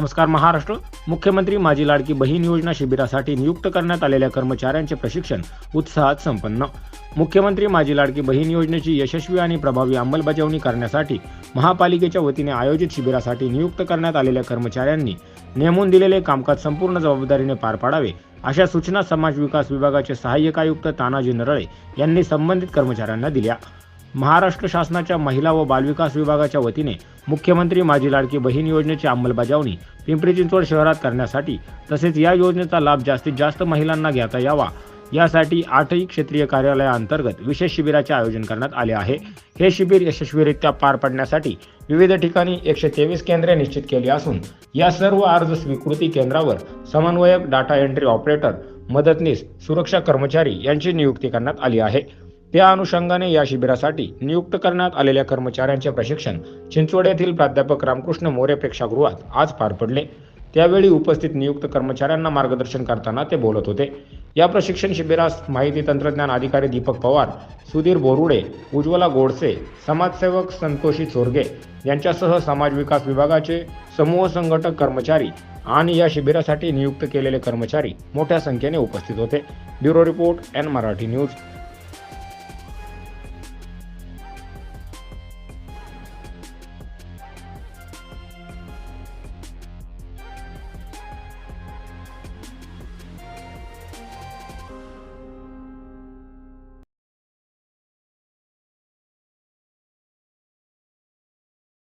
नमस्कार महाराष्ट्र. मुख्यमंत्री माझी लाडकी बहीण योजना शिबिरासाठी नियुक्त करण्यात आलेल्या कर्मचाऱ्यांचे प्रशिक्षण उत्साहात संपन्न. मुख्यमंत्री माझी लाडकी बहीण योजनेची यशस्वी आणि प्रभावी अंमलबजावणी करण्यासाठी महापालिकेच्या वतीने आयोजित शिबिरासाठी नियुक्त करण्यात आलेल्या कर्मचाऱ्यांनी नेमून दिलेले कामकाज संपूर्ण जबाबदारीने पार पाडावे अशा सूचना समाज विकास विभागाचे सहाय्यक आयुक्त तानाजी नरळे यांनी संबंधित कर्मचाऱ्यांना दिल्या. महाराष्ट्र शासनाच्या महिला व बालविकास विभागाच्या वतीने मुख्यमंत्री माझी लाडकी बहीण योजनेची अंमलबजावणी पिंपरी चिंचवड शहरात करण्यासाठी तसेच या योजनेचा लाभ जास्तीत जास्त महिलांना घेता यावा. यासाठी आठही क्षेत्रीय कार्यालयाअंतर्गत विशेष शिबिराचे आयोजन करण्यात आले आहे. हे शिबिर यशस्वीरित्या पार पाडण्यासाठी विविध ठिकाणी एकशे तेवीस केंद्रे निश्चित केली असून या सर्व अर्ज स्वीकृती केंद्रावर समन्वयक डाटा एंट्री ऑपरेटर मदतनीस सुरक्षा कर्मचारी यांची नियुक्ती करण्यात आली आहे. त्या अनुषंगाने या शिबिरासाठी नियुक्त करण्यात आलेल्या कर्मचाऱ्यांचे प्रशिक्षण चिंचवड येथील प्राध्यापक रामकृष्ण मोरे प्रेक्षागृहात आज पार पडले. त्यावेळी उपस्थित नियुक्त कर्मचाऱ्यांना मार्गदर्शन करताना ते बोलत होते. या प्रशिक्षण शिबिरास माहिती तंत्रज्ञान अधिकारी दीपक पवार सुधीर बोरुडे उज्ज्वला गोडसे समाजसेवक संतोषी चोरगे यांच्यासह समाज विकास विभागाचे समूह संघटक कर्मचारी आणि या शिबिरासाठी नियुक्त केलेले कर्मचारी मोठ्या संख्येने उपस्थित होते. Bureau report N Marathi news.